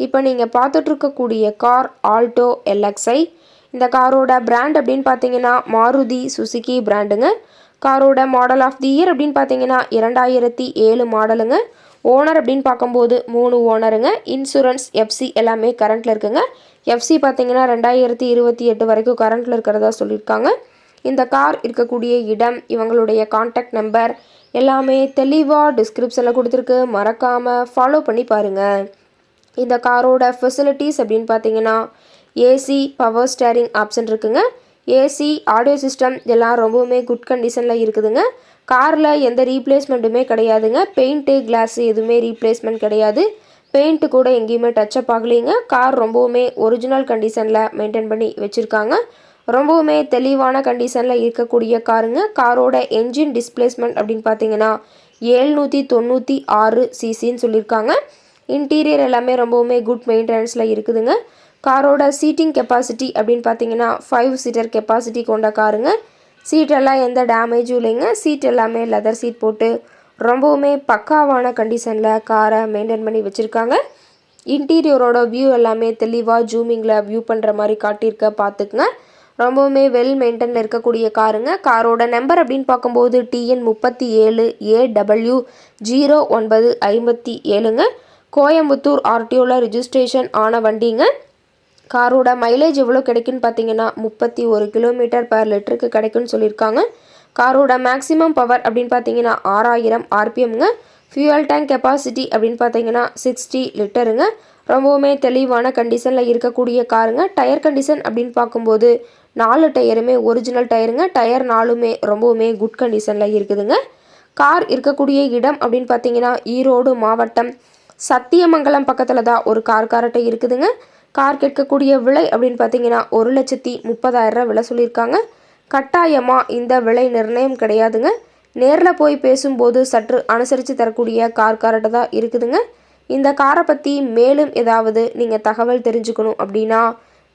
இப்போ நீங்கள் பார்த்துட்ருக்கக்கூடிய car Alto LXI. இந்த காரோட பிராண்ட் அப்படின்னு பார்த்தீங்கன்னா மாருதி சுசுகி பிராண்டுங்க காரோட மாடல் ஆஃப் தி இயர் அப்படின்னு பார்த்தீங்கன்னா இரண்டாயிரத்தி ஏழு மாடலுங்க ஓனர் அப்படின்னு பார்க்கும்போது மூணு ஓனருங்க இன்சூரன்ஸ் எஃப்சி எல்லாமே கரண்ட்டில் இருக்குங்க. எஃப்சி பார்த்தீங்கன்னா ரெண்டாயிரத்தி இருபத்தி எட்டு வரைக்கும் கரண்ட்டில் இருக்கிறதா சொல்லியிருக்காங்க. இந்த கார் இருக்கக்கூடிய இடம் இவங்களுடைய காண்டாக்ட் நம்பர் எல்லாமே தெளிவாக டிஸ்கிரிப்ஷனில் கொடுத்துருக்கு. மறக்காமல் ஃபாலோ பண்ணி பாருங்கள் இந்த காரோட ஃபெசிலிட்டிஸ் அப்படின்னு பார்த்தீங்கன்னா ஏசி பவர் ஸ்டேரிங் ஆப்ஷன் இருக்குங்க. ஏசி ஆடியோ சிஸ்டம் எல்லாம் ரொம்பவுமே குட் கண்டிஷனில் இருக்குதுங்க. காரில் எந்த ரீப்ளேஸ்மெண்ட்டுமே கிடையாதுங்க. பெயிண்ட்டு கிளாஸு எதுவுமே ரீப்ளேஸ்மெண்ட் கிடையாது. பெயிண்ட்டு கூட எங்கேயுமே டச்சப் ஆகலைங்க. கார் ரொம்பவுமே ஒரிஜினல் கண்டிஷனில் மெயின்டைன் பண்ணி வச்சுருக்காங்க. ரொம்பவுமே தெளிவான கண்டிஷனில் இருக்கக்கூடிய காருங்க. காரோட என்ஜின் டிஸ்பிளேஸ்மெண்ட் அப்படின்னு பார்த்தீங்கன்னா ஏழ்நூற்றி தொண்ணூற்றி ஆறு சிசின்னு சொல்லியிருக்காங்க. இன்டீரியர் எல்லாமே ரொம்பவுமே குட் மெயின்டெனன்ஸில் இருக்குதுங்க. காரோட சீட்டிங் கெப்பாசிட்டி அப்படின்னு பார்த்தீங்கன்னா ஃபைவ் சீட்டர் கெப்பாசிட்டி கொண்ட காருங்க. சீட்டெல்லாம் எந்த டேமேஜும் இல்லைங்க. சீட் எல்லாமே லெதர் சீட் போட்டு ரொம்பவுமே பக்காவான கண்டிஷனில் காரை மெயின்டைன் பண்ணி வச்சுருக்காங்க. இன்டீரியரோட வியூ எல்லாமே தெளிவாக ஜூமிங்கில் வியூ பண்ணுற மாதிரி காட்டியிருக்க பார்த்துக்குங்க ரொம்பவுமே வெல் மெயின்டைன் இருக்கக்கூடிய காருங்க. காரோட நம்பர் அப்படின்னு பார்க்கும்போது டிஎன் முப்பத்தி ஏழு ஏடபிள்யூ ஜீரோ ஒன்பது ஐம்பத்தி ஏழுங்க. கோயம்புத்தூர் ஆர்டிஓவில் ரிஜிஸ்ட்ரேஷன் ஆன வண்டிங்க. காரோட மைலேஜ் எவ்வளோ கிடைக்குன்னு பார்த்தீங்கன்னா முப்பத்தி ஒரு கிலோமீட்டர் பர் லிட்டருக்கு கிடைக்குன்னு சொல்லியிருக்காங்க. காரோட மேக்ஸிமம் பவர் அப்படின்னு பார்த்தீங்கன்னா ஆறாயிரம் ஆர்பிஎம்ங்க. ஃபியூயல் டேங்க் கெப்பாசிட்டி அப்படின்னு பார்த்தீங்கன்னா சிக்ஸ்டி லிட்டருங்க ரொம்பவுமே தெளிவான கண்டிஷனில் இருக்கக்கூடிய காருங்க. டயர் கண்டிஷன் அப்படின்னு பார்க்கும்போது நாலு டயருமே ஒரிஜினல் டயருங்க டயர் நாலுமே ரொம்பவுமே குட் கண்டிஷனில் இருக்குதுங்க. கார் இருக்கக்கூடிய இடம் அப்படின்னு பார்த்தீங்கன்னா ஈரோடு மாவட்டம் சத்தியமங்கலம் பக்கத்தில் தான் ஒரு கார் காரட்டை இருக்குதுங்க. கார் கேட்கக்கூடிய விலை அப்படின்னு பார்த்தீங்கன்னா ஒரு லட்சத்தி முப்பதாயிரரூவா விலை சொல்லியிருக்காங்க. கட்டாயமாக இந்த விலை நிர்ணயம் கிடையாதுங்க. நேரில் போய் பேசும்போது சற்று அனுசரித்து தரக்கூடிய கார் காரட்டை தான் இருக்குதுங்க. இந்த காரை பற்றி மேலும் ஏதாவது நீங்கள் தகவல் தெரிஞ்சுக்கணும் அப்படின்னா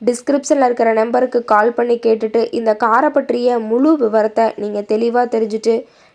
டிஸ்கிரிப்ஷனில் இருக்கிற நம்பருக்கு கால் பண்ணி கேட்டுட்டு இந்த காரை பற்றிய முழு விவரத்தை நீங்கள் தெளிவாக தெரிஞ்சுட்டு